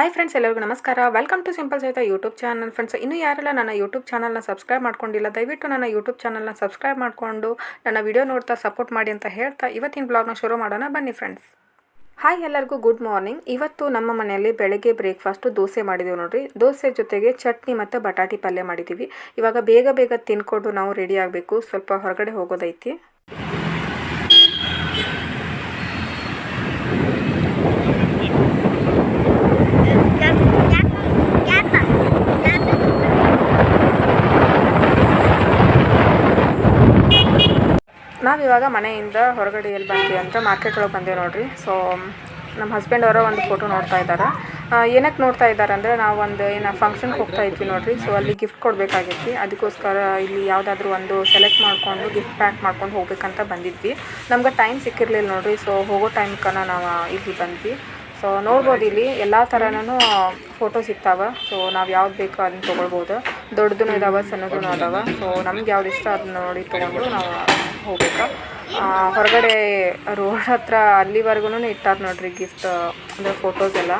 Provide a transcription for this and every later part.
Hi friends ಎಲ್ಲರಿಗೂ ನಮಸ್ಕಾರ. Welcome to simple ಸಹಿತ ಯೂಟ್ಯೂಬ್ ಚಾನಲ್ ಫ್ರೆಂಡ್ಸ್ ಇನ್ನು ಯಾರೆಲ್ಲ ನನ್ನ ಯೂಟ್ಯೂಬ್ ಚಾನಲ್ನ ಸಬ್ಸ್ಕ್ರೈಬ್ ಮಾಡ್ಕೊಂಡಿಲ್ಲ, ದಯವಿಟ್ಟು ನನ್ನ ಯೂಟ್ಯೂಬ್ ಚಾನಲ್ನ ಸಬ್ಸ್ಕ್ರೈಬ್ ಮಾಡಿಕೊಂಡು ನನ್ನ ವಿಡಿಯೋ ನೋಡ್ತಾ ಸಪೋರ್ಟ್ ಮಾಡಿ ಅಂತ ಹೇಳ್ತಾ ಇವತ್ತಿನ ಬ್ಲಾಗ್ನ ಶುರು ಮಾಡೋಣ. ಬನ್ನಿ ಫ್ರೆಂಡ್ಸ್ ಹಾಯ್ ಎಲ್ಲರಿಗೂ ಗುಡ್ ಮಾರ್ನಿಂಗ್ ಇವತ್ತು ನಮ್ಮ ಮನೆಯಲ್ಲಿ ಬೆಳಗ್ಗೆ ಬ್ರೇಕ್ಫಾಸ್ಟು ದೋಸೆ ಮಾಡಿದ್ದೀವಿ ನೋಡಿರಿ. ದೋಸೆ ಜೊತೆಗೆ ಚಟ್ನಿ ಮತ್ತು ಬಟಾಟಿ ಪಲ್ಯ ಮಾಡಿದ್ದೀವಿ ಇವಾಗ ಬೇಗ ಬೇಗ ತಿನ್ಕೊಂಡು ನಾವು ರೆಡಿ ಆಗಬೇಕು. ಸ್ವಲ್ಪ ಹೊರಗಡೆ ಹೋಗೋದೈತಿ. ನಾವಿವಾಗ ಮನೆಯಿಂದ ಹೊರಗಡೆ ಎಲ್ಲಿ ಬಂದ್ವಿ ಅಂದ್ರೆ ಮಾರ್ಕೆಟ್ ಒಳಗೆ ಬಂದೇವೆ ನೋಡ್ರಿ. ಸೊ ನಮ್ಮ ಹಸ್ಬೆಂಡ್ ಅವರ ಒಂದು ಫೋಟೋ ನೋಡ್ತಾ ಇದ್ದಾರೆ. ಏನಕ್ಕೆ ನೋಡ್ತಾ ಇದ್ದಾರೆ ಅಂದರೆ ನಾವು ಒಂದು ಏನು ಫಂಕ್ಷನ್ಗೆ ಹೋಗ್ತಾ ಇದ್ವಿ ನೋಡಿರಿ. ಸೊ ಅಲ್ಲಿ ಗಿಫ್ಟ್ ಕೊಡಬೇಕಾಗಿತ್ತು. ಅದಕ್ಕೋಸ್ಕರ ಇಲ್ಲಿ ಯಾವುದಾದ್ರೂ ಒಂದು ಸೆಲೆಕ್ಟ್ ಮಾಡಿಕೊಂಡು ಗಿಫ್ಟ್ ಪ್ಯಾಕ್ ಮಾಡ್ಕೊಂಡು ಹೋಗ್ಬೇಕಂತ ಬಂದಿದ್ವಿ. ನಮ್ಗೆ ಟೈಮ್ ಸಿಕ್ಕಿರಲಿಲ್ಲ ನೋಡಿರಿ. ಸೊ ಹೋಗೋ ಟೈಮ್ಕನ ನಾವು ಇಲ್ಲಿ ಬಂದ್ವಿ. ಸೊ ನೋಡ್ಬೋದು ಇಲ್ಲಿ ಎಲ್ಲ ಥರನೂ ಫೋಟೋ ಸಿಗ್ತಾವೆ ಸೊ ನಾವು ಯಾವ್ದು ಬೇಕೋ ಅದನ್ನ ತೊಗೊಳ್ಬೋದು. ದೊಡ್ಡದೂ ಇದಾವೆ ಸಣ್ಣದೂ ಅದಾವೆ. ಸೊ ನಮ್ಗೆ ಯಾವ್ದು ಇಷ್ಟ ಅದನ್ನ ನೋಡಿ ತೊಗೊಂಡು ನಾವು ಹೋಗ್ಬೇಕು. ಹೊರಗಡೆ ರೋಡ್ ಹತ್ರ ಅಲ್ಲಿವರೆಗೂ ಇಟ್ಟಾರ ನೋಡ್ರಿ ಗಿಫ್ಟ್ ಅಂದರೆ ಫೋಟೋಸ್ ಎಲ್ಲ.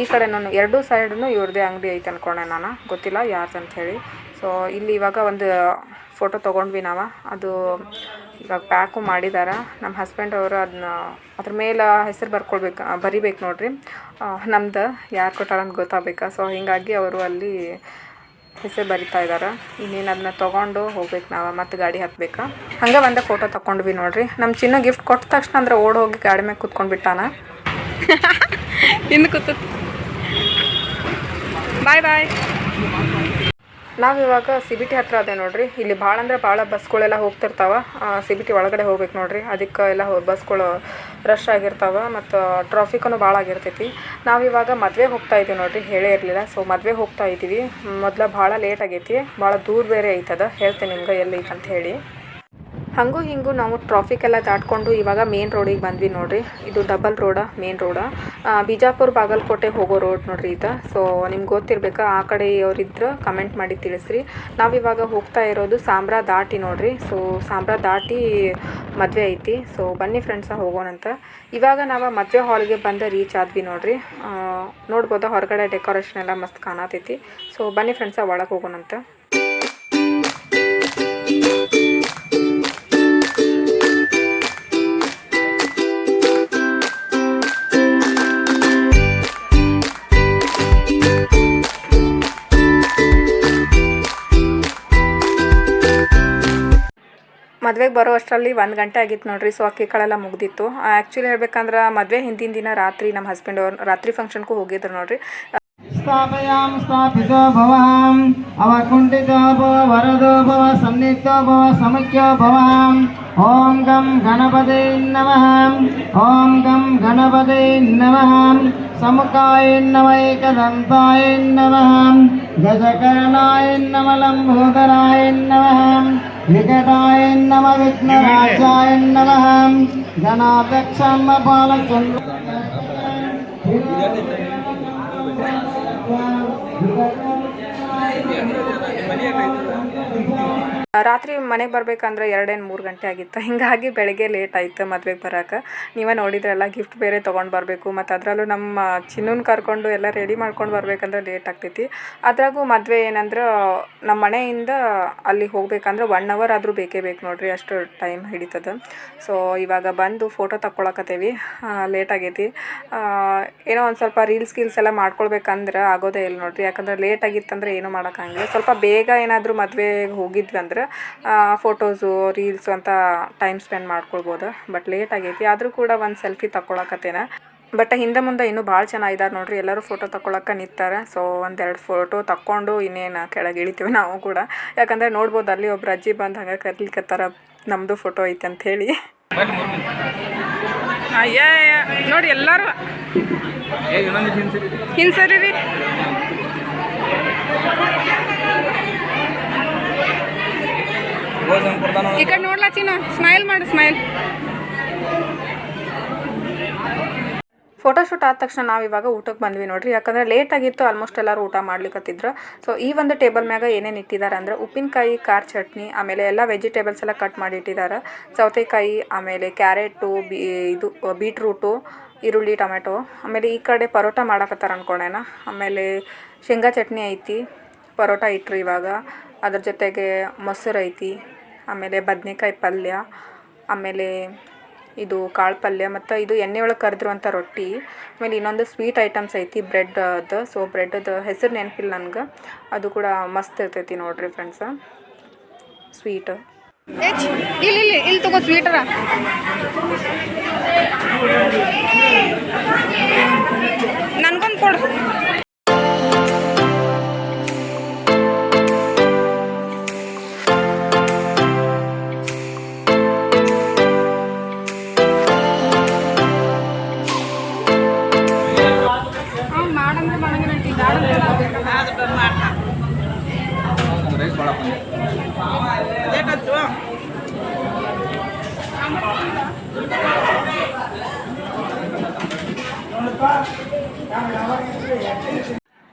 ಈ ಕಡೆ ನಾನು, ಎರಡೂ ಸೈಡ್ನು ಇವ್ರದ್ದೇ ಅಂಗಡಿ ಐತೆ ಅನ್ಕೊಂಡೆ ನಾನು. ಗೊತ್ತಿಲ್ಲ ಯಾರ್ದು ಅಂತ ಹೇಳಿ. ಸೊ ಇಲ್ಲಿ ಇವಾಗ ಒಂದು ಫೋಟೋ ತೊಗೊಂಡ್ವಿ ನಾವು. ಅದು ಇವಾಗ ಪ್ಯಾಕು ಮಾಡಿದ್ದಾರೆ ನಮ್ಮ ಹಸ್ಬೆಂಡ್ ಅವರು ಅದನ್ನ ಅದ್ರ ಮೇಲೆ ಹೆಸರು ಬರ್ಕೊಳ್ಬೇಕು ಬರಿಬೇಕು ನೋಡ್ರಿ. ನಮ್ದು ಯಾರು ಕೊಟ್ಟಾರ ಅಂತ ಗೊತ್ತಾಗಬೇಕಾ? ಸೊ ಹೀಗಾಗಿ ಅವರು ಅಲ್ಲಿ ಹೆಸರು ಬರಿತಾ ಇದ್ದಾರೆ ಇನ್ನೇನು ಅದನ್ನ ತೊಗೊಂಡು ಹೋಗ್ಬೇಕು ನಾವು, ಮತ್ತೆ ಗಾಡಿ ಹತ್ಬೇಕಾ? ಹಂಗೆ ಒಂದೇ ಫೋಟೋ ತೊಗೊಂಡ್ವಿ ನೋಡ್ರಿ. ನಮ್ಮ ಚಿನ್ನ ಗಿಫ್ಟ್ ಕೊಟ್ಟ ತಕ್ಷಣ ಅಂದ್ರೆ ಓಡ್ ಹೋಗಿ ಗಾಡಿ ಮೇಲೆ ಕುತ್ಕೊಂಡ್ಬಿಟ್ಟಾನ ಇನ್ನು ಕೂತು. ಬಾಯ್ ಬಾಯ್ ನಾವಿವಾಗ ಸಿ ಬಿ ಟಿ ಹತ್ರ ಅದೇ ನೋಡಿರಿ. ಇಲ್ಲಿ ಭಾಳ ಅಂದ್ರೆ ಭಾಳ ಬಸ್ಗಳೆಲ್ಲ ಹೋಗ್ತಿರ್ತಾವ. ಸಿ ಬಿ ಟಿ ಒಳಗಡೆ ಹೋಗ್ಬೇಕು ನೋಡಿರಿ. ಅದಕ್ಕೆ ಎಲ್ಲ ಬಸ್ಗಳು ರಶ್ ಆಗಿರ್ತಾವೆ ಮತ್ತು ಟ್ರಾಫಿಕ್ಕೂ ಭಾಳ ಆಗಿರ್ತೈತಿ. ನಾವಿವಾಗ ಮದುವೆ ಹೋಗ್ತಾ ಇದ್ದೀವಿ ನೋಡಿರಿ. ಹೇಳೇ ಇರಲಿಲ್ಲ. ಸೊ ಮದುವೆ ಹೋಗ್ತಾ ಇದ್ದೀವಿ ಮೊದಲ ಭಾಳ ಲೇಟ್ ಆಗೈತಿ. ಭಾಳ ದೂರ ಬೇರೆ ಐತದ. ಹೇಳ್ತೀನಿ ನಿಮ್ಗೆ ಎಲ್ಲಿ ಅಂತ ಹೇಳಿ. ಹಂಗೂ ಹಿಂಗೂ ನಾವು ಟ್ರಾಫಿಕ್ ಎಲ್ಲ ದಾಟ್ಕೊಂಡು ಇವಾಗ ಮೇನ್ ರೋಡಿಗೆ ಬಂದ್ವಿ ನೋಡಿರಿ. ಇದು double road main road Bijapur Bagalkote ಹೋಗೋ ರೋಡ್ ನೋಡ್ರಿ ಇದು ಸೊ ನಿಮ್ಗೆ ಗೊತ್ತಿರ್ಬೇಕು, ಆ ಕಡೆ ಅವರಿದ್ರೆ ಕಮೆಂಟ್ ಮಾಡಿ ತಿಳಿಸ್ರಿ. ನಾವಿವಾಗ ಹೋಗ್ತಾ ಇರೋದು ಸಾಂಬ್ರಾ ದಾಟಿ ನೋಡ್ರಿ. ಸೊ ಸಾಂಬ್ರಾ ದಾಟಿ ಮದುವೆ ಐತಿ. ಸೊ ಬನ್ನಿ ಫ್ರೆಂಡ್ಸ ಹೋಗೋಣಂತ ಇವಾಗ ನಾವು ಮದುವೆ ಹಾಲ್ಗೆ ಬಂದು ರೀಚ್ ಆದ್ವಿ ನೋಡ್ರಿ. ನೋಡ್ಬೋದಾ, ಹೊರಗಡೆ ಡೆಕೋರೇಷನ್ ಎಲ್ಲ ಮಸ್ತ್ ಕಾಣತೈತಿ. ಸೊ ಬನ್ನಿ ಫ್ರೆಂಡ್ಸ ಒಳಗೆ ಹೋಗೋಣಂತ ಮದ್ವೆಗೆ ಬರೋ ಅಷ್ಟರಲ್ಲಿ ಒಂದು ಗಂಟೆ ಆಗಿತ್ತು ನೋಡ್ರಿ ಸೊ ಅಕ್ಕಿ ಕಾಳೆಲ್ಲ ಮುಗ್ದಿತ್ತು ಆ್ಯಕ್ಚುಲಿ ಹೇಳ್ಬೇಕಂದ್ರೆ ಮದುವೆ ಹಿಂದಿನ ದಿನ ರಾತ್ರಿ ನಮ್ಮ ಹಸ್ಬೆಂಡ್ ಅವ್ರು ರಾತ್ರಿ ಫಂಕ್ಷನ್ಗೂ ಹೋಗಿದ್ರು ನೋಡ್ರಿ स्थापयां स्थापितो भवाम् अवकुण्ठितो भव वरदो भव सन्निहितो भव समुख्यो भवाम् ॐ गं गणपते नमः ॐ गं गणपते नमः समुखाय नम एकदन्ताय नमः गजकर्णाय नम వికటాయ నమ విఘ్నరాజాయ నమ ధనాపేక్షమ్మ పాలచంద్ర వికటాయ ರಾತ್ರಿ ಮನೆಗೆ ಬರಬೇಕಂದ್ರೆ ಎರಡೇನು ಮೂರು ಗಂಟೆ ಆಗಿತ್ತು. ಹಿಂಗಾಗಿ ಬೆಳಗ್ಗೆ ಲೇಟ್ ಆಯಿತು ಮದುವೆಗೆ ಬರೋಕೆ. ನೀವೇ ನೋಡಿದ್ರಲ್ಲ ಗಿಫ್ಟ್ ಬೇರೆ ತೊಗೊಂಡು ಬರಬೇಕು. ಮತ್ತು ಅದರಲ್ಲೂ ನಮ್ಮ ಚಿನ್ನೂನ್ ಕರ್ಕೊಂಡು ಎಲ್ಲ ರೆಡಿ ಮಾಡ್ಕೊಂಡು ಬರಬೇಕಂದ್ರೆ ಲೇಟ್ ಆಗ್ತೈತಿ. ಅದ್ರಾಗೂ ಮದುವೆ ಏನಂದ್ರೆ ನಮ್ಮ ಮನೆಯಿಂದ ಅಲ್ಲಿ ಹೋಗ್ಬೇಕಂದ್ರೆ ಒನ್ ಅವರ್ ಆದರೂ ಬೇಕೇ ಬೇಕು ನೋಡ್ರಿ, ಅಷ್ಟು ಟೈಮ್ ಹಿಡಿತದ. ಸೊ ಇವಾಗ ಬಂದು ಫೋಟೋ ತಕ್ಕೊಳಕತ್ತೇವಿ. ಲೇಟ್ ಆಗೈತಿ. ಏನೋ ಒಂದು ಸ್ವಲ್ಪ ರೀಲ್ಸ್ ಗೀಲ್ಸ್ ಎಲ್ಲ ಮಾಡ್ಕೊಳ್ಬೇಕಂದ್ರೆ ಆಗೋದೇ ಇಲ್ಲ ನೋಡ್ರಿ. ಯಾಕಂದ್ರೆ ಲೇಟ್ ಆಗಿತ್ತಂದ್ರೆ ಏನೂ ಮಾಡೋಕ್ಕಾಗಿಲ್ಲ ಸ್ವಲ್ಪ ಬೇಗ ಏನಾದರೂ ಮದುವೆಗೆ ಹೋಗಿದ್ವಿ ಅಂದ್ರೆ ಫೋಟೋಸು ರೀಲ್ಸು ಅಂತ ಟೈಮ್ ಸ್ಪೆಂಡ್ ಮಾಡ್ಕೊಳ್ಬೋದು. ಬಟ್ ಲೇಟ್ ಆಗೈತಿ. ಆದರೂ ಕೂಡ ಒಂದು ಸೆಲ್ಫಿ ತಗೊಳಕತ್ತೇನೆ ಬಟ್ ಹಿಂದೆ ಮುಂದೆ ಇನ್ನೂ ಭಾಳ ಚೆನ್ನಾಗಿದ್ದಾರೆ ನೋಡ್ರಿ. ಎಲ್ಲರೂ ಫೋಟೋ ತಗೊಳಕ್ಕೆ ನಿಂತಾರೆ. ಸೊ ಒಂದೆರಡು ಫೋಟೋ ತಕ್ಕೊಂಡು ಇನ್ನೇನು ಕೆಳಗೆ ಇಳಿತೀವಿ ನಾವು ಕೂಡ. ಯಾಕಂದರೆ ನೋಡ್ಬೋದು ಅಲ್ಲಿ ಒಬ್ರು ಅಜ್ಜಿ ಬಂದು ಹಂಗೆ ಕರ್ಲಿಕತ್ತಾರ. ನಮ್ಮದು ಫೋಟೋ ಐತೆ ಅಂತ ಹೇಳಿ. ಅಯ್ಯ ನೋಡಿ ಎಲ್ಲರೂ. ಹಿಂಸರಿ ರೀ. ಈ ಕಡೆ ನೋಡ್ಲಾ ಸ್ಮೈಲ್ ಮಾಡು ಸ್ಮೈಲ್ ಫೋಟೋಶೂಟ್ ಆದ ತಕ್ಷಣ ನಾವು ಇವಾಗ ಊಟಕ್ಕೆ ಬಂದ್ವಿ ನೋಡ್ರಿ. ಯಾಕಂದ್ರೆ ಲೇಟ್ ಆಗಿತ್ತು ಆಲ್ಮೋಸ್ಟ್ ಎಲ್ಲರೂ ಊಟ ಮಾಡ್ಲಿಕ್ಕತ್ತಿದ್ರು ಸೊ ಈ ಒಂದು ಟೇಬಲ್ ಮ್ಯಾಗ ಏನೇನು ಇಟ್ಟಿದ್ದಾರೆ ಅಂದ್ರೆ ಉಪ್ಪಿನಕಾಯಿ, ಖಾರ ಚಟ್ನಿ, ಆಮೇಲೆ ಎಲ್ಲ ವೆಜಿಟೇಬಲ್ಸ್ ಎಲ್ಲ ಕಟ್ ಮಾಡಿ ಇಟ್ಟಿದ್ದಾರೆ ಸೌತೆಕಾಯಿ, ಆಮೇಲೆ ಕ್ಯಾರೆಟು ಇದು ಬೀಟ್ರೂಟು ಈರುಳ್ಳಿ, ಟೊಮೆಟೊ. ಆಮೇಲೆ ಈ ಕಡೆ ಪರೋಟ ಮಾಡಕತ್ತಾರ ಅನ್ಕೊಂಡೇನ? ಆಮೇಲೆ ಶೇಂಗಾ ಚಟ್ನಿ ಐತಿ, ಪರೋಟ ಇಟ್ರು ಇವಾಗ. ಅದ್ರ ಜೊತೆಗೆ ಮೊಸರು ಐತಿ. ಆಮೇಲೆ ಬದ್ನೆಕಾಯಿ ಪಲ್ಯ, ಆಮೇಲೆ ಇದು ಕಾಳು ಪಲ್ಯ ಮತ್ತು ಇದು ಎಣ್ಣೆ ಒಳಗೆ ಕರೆದಿರುವಂಥ ರೊಟ್ಟಿ. ಆಮೇಲೆ ಇನ್ನೊಂದು ಸ್ವೀಟ್ ಐಟಮ್ಸ್ ಐತಿ ಬ್ರೆಡ್ ಅದು. ಸೊ ಬ್ರೆಡ್ದು ಹೆಸರು ನೆನಪಿಲ್ಲ ನನಗೆ. ಅದು ಕೂಡ ಮಸ್ತ್ ಇರ್ತೈತಿ ನೋಡಿರಿ ಫ್ರೆಂಡ್ಸ ಸ್ವೀಟ್ ಇಲ್ಲಿ ಇಲ್ಲಿ ಇಲ್ಲಿ ತಗೋ ಸ್ವೀಟರ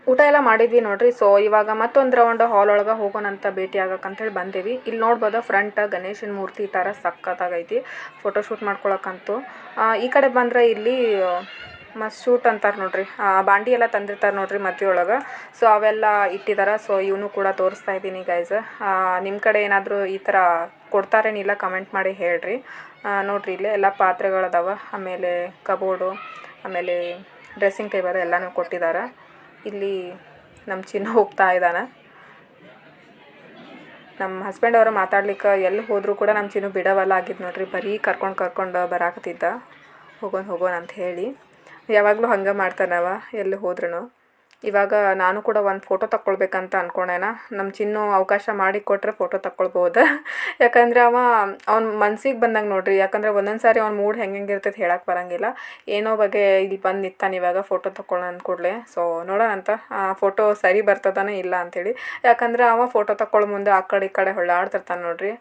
ಊಟ ಎಲ್ಲ ಮಾಡಿದ್ವಿ ನೋಡ್ರಿ. ಸೊ ಇವಾಗ ಮತ್ತೊಂದು ರೌಂಡ್ ಹಾಲ್ ಒಳಗೆ ಹೋಗೋಣ ಅಂತ ಭೇಟಿ ಆಗಕ್ಕಂತೇಳಿ ಬಂದೇವಿ. ಇಲ್ಲಿ ನೋಡ್ಬೋದು ಫ್ರಂಟ್ ಗಣೇಶನ ಮೂರ್ತಿ ಥರ ಸಕ್ಕತ್ತಾಗೈತಿ ಫೋಟೋ ಫೋಟೋಶೂಟ್ ಮಾಡ್ಕೊಳಕ್ಕಂತೂ. ಈ ಕಡೆ ಬಂದ್ರೆ ಇಲ್ಲಿ ಮಸ್ ಶೂಟ್ ಅಂತಾರೆ ನೋಡ್ರಿ. ಬಾಂಡಿ ಎಲ್ಲ ತಂದಿರ್ತಾರೆ ನೋಡ್ರಿ ಒಳಗೆ ಸೊ ಅವೆಲ್ಲ ಇಟ್ಟಿದ್ದಾರೆ ಸೊ ಇವನು ಕೂಡ ತೋರಿಸ್ತಾ ಇದ್ದೀನಿ ಗೈಸ್ ನಿಮ್ಮ ಕಡೆ ಏನಾದರೂ ಈ ಥರ ಕೊಡ್ತಾರೇನಿಲ್ಲ ಕಮೆಂಟ್ ಮಾಡಿ ಹೇಳ್ರಿ. ನೋಡ್ರಿ ಇಲ್ಲಿ ಎಲ್ಲ ಪಾತ್ರೆಗಳದಾವ ಆಮೇಲೆ ಕಬೋರ್ಡು ಆಮೇಲೆ ಡ್ರೆಸ್ಸಿಂಗ್ ಟೇಬಲ್ ಎಲ್ಲನೂ ಕೊಟ್ಟಿದ್ದಾರೆ ಇಲ್ಲಿ ನಮ್ಮ ಚಿನ್ನ ಹೋಗ್ತಾ ಇದ್ದಾನೆ ನಮ್ಮ ಹಸ್ಬೆಂಡ್ ಅವರು ಮಾತಾಡ್ಲಿಕ್ಕೆ ಎಲ್ಲಿ ಹೋದರೂ ಕೂಡ ನಮ್ಮ ಚಿನ್ನು ಬಿಡವಲ್ಲ ಆಗಿದ್ದು ನೋಡ್ರಿ. ಬರೀ ಕರ್ಕೊಂಡು ಕರ್ಕೊಂಡು ಬರಾಕತ್ತಿದ್ದ. ಹೋಗೋಣ ಹೋಗೋಣ ಅಂತ ಹೇಳಿ. ಯಾವಾಗಲೂ ಹಂಗೆ ಮಾಡ್ತಾನವ ಎಲ್ಲಿ ಹೋದ್ರೂ ಇವಾಗ ನಾನು ಕೂಡ ಒಂದು ಫೋಟೋ ತಗೊಳ್ಬೇಕಂತ ಅಂದ್ಕೊಂಡೇನ ನಮ್ಮ ಚಿನ್ನು ಅವಕಾಶ ಮಾಡಿ ಕೊಟ್ಟರೆ ಫೋಟೋ ತಗೊಳ್ಬೋದು ಯಾಕಂದರೆ ಅವ, ಅವ್ನ ಮನ್ಸಿಗೆ ಬಂದಂಗೆ ನೋಡ್ರಿ. ಯಾಕಂದರೆ ಒಂದೊಂದು ಸಾರಿ ಅವ್ನ ಮೂಡ್ ಹೆಂಗೆ ಹೆಂಗೆ ಇರ್ತೈತೆ ಹೇಳಕ್ಕೆ ಬರಂಗಿಲ್ಲ. ಏನೋ ಬಗ್ಗೆ ಇಲ್ಲಿ ಬಂದು ನಿಂತಾನೆ ಇವಾಗ ಫೋಟೋ ತಗೊಳ್ಳೋಣ ಅಂದ್ಕೂಡ್ಲೆ ಸೊ ನೋಡೋಣ ಅಂತ. ಫೋಟೋ ಸರಿ ಬರ್ತದಾನೆ ಇಲ್ಲ ಅಂಥೇಳಿ ಯಾಕಂದ್ರೆ ಅವ ಫೋಟೋ ತಗೊಳ್ಳೋ ಮುಂದೆ ಆ ಕಡೆ ಈ ಕಡೆ ಹೊಳ್ಳಾಡ್ತಿರ್ತಾನೆ ನೋಡ್ರಿ.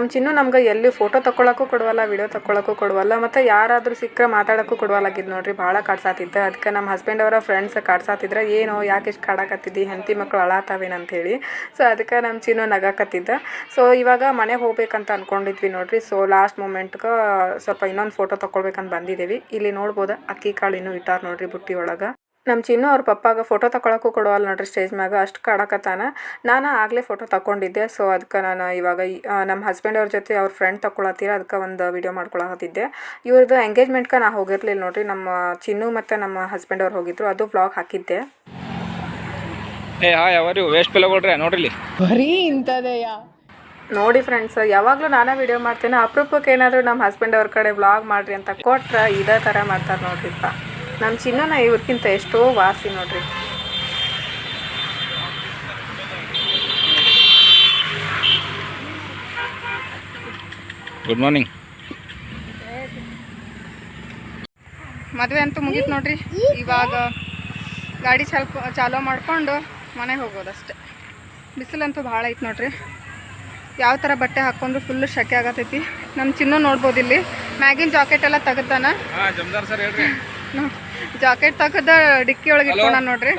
ನಮ್ಮ ಚಿನ್ನು ನಮ್ಗೆ ಎಲ್ಲಿ ಫೋಟೋ ತಗೊಳಕ್ಕೂ ಕೊಡುವಲ್ಲ ವಿಡಿಯೋ ತಗೊಳಕ್ಕೂ ಕೊಡುವಲ್ಲ, ಮತ್ತು ಯಾರಾದರೂ ಸಿಕ್ಕರೆ ಮಾತಾಡೋಕ್ಕೂ ಕೊಡುವಲ್ಲಾಗಿದ್ದು ನೋಡ್ರಿ, ಭಾಳ ಕಾಡ್ಸಾತಿತ್ತು. ಅದಕ್ಕೆ ನಮ್ಮ ಹಸ್ಬೆಂಡ್ ಅವರ ಫ್ರೆಂಡ್ಸ್ ಕಾಡ್ಸಾತಿದ್ರೆ, ಏನೋ ಯಾಕೆ ಇಷ್ಟು ಕಾಡಕತ್ತಿದ್ದಿ, ಹೆಂಡತಿ ಮಕ್ಕಳು ಅಳಾತಾವೇನಂತೇಳಿ. ಸೊ ಅದಕ್ಕೆ ನಮ್ಮ ಚಿನ್ನು ನಗಾಕತ್ತಿದ್ದ. ಸೊ ಇವಾಗ ಮನೆಗೆ ಹೋಗ್ಬೇಕಂತ ಅಂದ್ಕೊಂಡಿದ್ವಿ ನೋಡ್ರಿ. ಸೊ ಲಾಸ್ಟ್ ಮೂಮೆಂಟ್ಗೆ ಸ್ವಲ್ಪ ಇನ್ನೊಂದು ಫೋಟೋ ತಗೊಳ್ಬೇಕಂತ ಬಂದಿದ್ದೀವಿ ಇಲ್ಲಿ ನೋಡ್ಬೋದು, ಅಕ್ಕಿ ಕಾಳು ಇನ್ನೂ ಇಟ್ಟಾರ ನೋಡ್ರಿ ಬುಟ್ಟಿ ಒಳಗೆ. ನಮ್ಮ ಚಿನ್ನು ಅವ್ರ ಪಪ್ಪಾಗ ಫೋಟೋ ತಗೊಳಕ್ಕೂ ಕೊಡೋಲ್ಲ ನೋಡ್ರಿ ಸ್ಟೇಜ್ ಮ್ಯಾಗ. ಅಷ್ಟು ಕಾಡಕತ್ತಾನ. ನಾನು ಆಗಲೇ ಫೋಟೋ ತಗೊಂಡಿದ್ದೆ ಸೊ ಅದಕ್ಕೆ ನಾನು ಇವಾಗ ನಮ್ಮ ಹಸ್ಬೆಂಡ್ ಅವ್ರ ಜೊತೆ ಅವ್ರ ಫ್ರೆಂಡ್ ತಗೊಳತ್ತೀರ ಅದಕ್ಕೆ ಒಂದು ವಿಡಿಯೋ ಮಾಡ್ಕೊಳಕತ್ತಿದ್ದೆ. ಇವ್ರದ್ದು ಎಂಗೇಜ್ಮೆಂಟ್ಗೆ ನಾ ಹೋಗಿರಲಿಲ್ಲ ನೋಡ್ರಿ. ನಮ್ಮ ಚಿನ್ನು ಮತ್ತು ನಮ್ಮ ಹಸ್ಬೆಂಡ್ ಅವ್ರು ಹೋಗಿದ್ರು. ಅದು ಬ್ಲಾಗ್ ಹಾಕಿದ್ದೆ. ಏ ಹಾಯ್ ಅವರು ವೇಸ್ಟ್ ಪೆಲ್ಲ ಕೊಡ್ರಿ ನೋಡ್ರಿ ಇಲ್ಲಿ. ಬರೀ ಇಂಥದೆಯಾ? ನೋಡಿ ಫ್ರೆಂಡ್ಸ್ ಯಾವಾಗಲೂ ನಾನೇ ವಿಡಿಯೋ ಮಾಡ್ತೇನೆ. ಅಪರೂಪಕ್ಕೆ ಏನಾದರೂ ನಮ್ಮ ಹಸ್ಬೆಂಡ್ ಅವ್ರ ಕಡೆ ವ್ಲಾಗ್ ಮಾಡ್ರಿ ಅಂತ ಕೊಟ್ರೆ ಇದೇ ಥರ ಮಾಡ್ತಾರೆ ನೋಡ್ರಿಪ್ಪ. ನಮ್ಮ ಚಿನ್ನನ ಇವ್ರಿಗಿಂತ ಎಷ್ಟೋ ವಾಸಿ ನೋಡ್ರಿ. ಗುಡ್ ಮಾರ್ನಿಂಗ್ ಮದುವೆ ಅಂತೂ ಮುಗೀತು ನೋಡ್ರಿ. ಇವಾಗ ಗಾಡಿ ಚಾಲ್ಕೊ ಚಾಲೋ ಮಾಡ್ಕೊಂಡು ಮನೆಗೆ ಹೋಗೋದಷ್ಟೆ ಬಿಸಿಲಂತೂ ಭಾಳ ಐತೆ ನೋಡ್ರಿ. ಯಾವ ಥರ ಬಟ್ಟೆ ಹಾಕೊಂಡ್ರು ಫುಲ್ಲು ಶೆಕೆ ಆಗತೈತಿ. ನಮ್ಮ ಚಿನ್ನ ನೋಡ್ಬೋದು ಇಲ್ಲಿ. ಮ್ಯಾಗಿನ ಜಾಕೆಟ್ ಎಲ್ಲ ತೆಗ್ದಾನ ಜಾಕೆಟ್ ತಗದ ಡಿಕ್ಕಿ ಒಳಗೆ ಇಟ್ಕೊಂಡ ನೋಡ್ರಿ.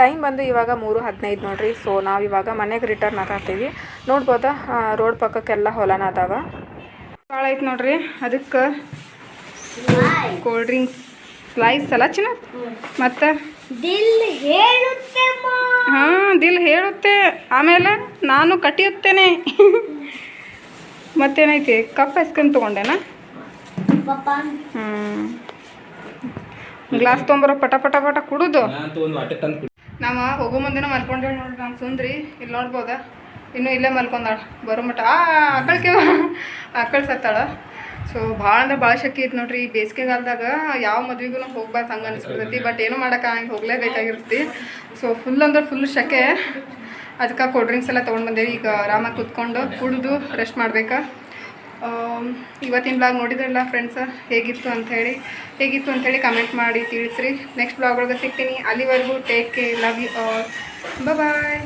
ಟೈಮ್ ಬಂದು ಇವಾಗ ಮೂರು ಹದಿನೈದು ನೋಡ್ರಿ. ಸೊ ನಾವು ಇವಾಗ ಮನೆಗೆ ರಿಟರ್ನ್ ಆಗತ್ತೀವಿ. ನೋಡ್ಬೋದಾ? ರೋಡ್ ಪಕ್ಕಕ್ಕೆಲ್ಲ ಹೊಲನ ಅದಾವ. ಭಾಳ ಐತೆ ನೋಡ್ರಿ. ಅದಕ್ಕೆ ಕೋಲ್ಡ್ ಡ್ರಿಂಕ್ಸ್ ಸ್ಲೈಸ್ ಅಲ್ಲ ಚಿನ್ನ? ಮತ್ತೆ? ದಿಲ್ ಹೇಳುತ್ತೆ ಹಾಂ ದಿಲ್ ಹೇಳುತ್ತೆ. ಆಮೇಲೆ ನಾನು ಕಟ್ಟಿಯುತ್ತೇನೆ. ಮತ್ತೇನೈತಿ? ಕಪ್ ಐಸ್ ಕ್ರೀಮ್ ತೊಗೊಂಡೆನಾ? ಹ್ಞೂ ಗ್ಲಾಸ್ ತೊಗೊಂಬರೋ ಪಟ ಪಟ ಪಟ ಕುಡುದು. ನಾವ ಹೋಗೋ ಮುಂದಿನ ಮಲ್ಕೊಂಡೇಳಿ ನೋಡ್ರಿ ನಮ್ಮ ಸುಂದ್ರಿ ಇಲ್ಲಿ ನೋಡ್ಬೋದ? ಇನ್ನು ಇಲ್ಲೇ ಮಲ್ಕೊಂಡಾಳ ಬರೋ ಮಟ ಆ ಆಕಳಿಕೆ ಆಕಳ ಸತ್ತಾಳ. ಸೊ ಭಾಳ ಅಂದ್ರೆ ಭಾಳ ಶಕ್ತಿ ಐತೆ ನೋಡ್ರಿ ಈ ಬೇಸಿಗೆಗಾಲದಾಗ ಯಾವ ಮದ್ವೆಗೂ ಹೋಗ್ಬಾರ್ದು ಹಂಗೆ ಅನಿಸ್ಬಿಡ್ತೈತಿ ಬಟ್ ಏನು ಮಾಡೋಕೆ ಹಂಗೆ ಹೋಗಲೇಬೇಕಾಗಿರ್ತೈತಿ. ಸೊ ಫುಲ್ ಅಂದ್ರೆ ಫುಲ್ ಶಕೆ. ಅದಕ್ಕೆ ಕೋಲ್ಡ್ ಡ್ರಿಂಕ್ಸ್ ಎಲ್ಲ ತೊಗೊಂಡು ಬಂದೇವಿ ಈಗ ಆರಾಮಾಗಿ ಕುತ್ಕೊಂಡು ಕುಡಿದು ರೆಸ್ಟ್ ಮಾಡ್ಬೇಕಾ? ಇವತ್ತಿನ ಬ್ಲಾಗ್ ನೋಡಿದ್ರಲ್ಲ ಫ್ರೆಂಡ್ಸ್ ಹೇಗಿತ್ತು ಅಂಥೇಳಿ ಹೇಗಿತ್ತು ಅಂಥೇಳಿ ಕಮೆಂಟ್ ಮಾಡಿ ತಿಳಿಸ್ರಿ. ನೆಕ್ಸ್ಟ್ ಬ್ಲಾಗ್ ಒಳಗೆ ಸಿಗ್ತೀನಿ. ಅಲ್ಲಿವರೆಗೂ take care love you all bye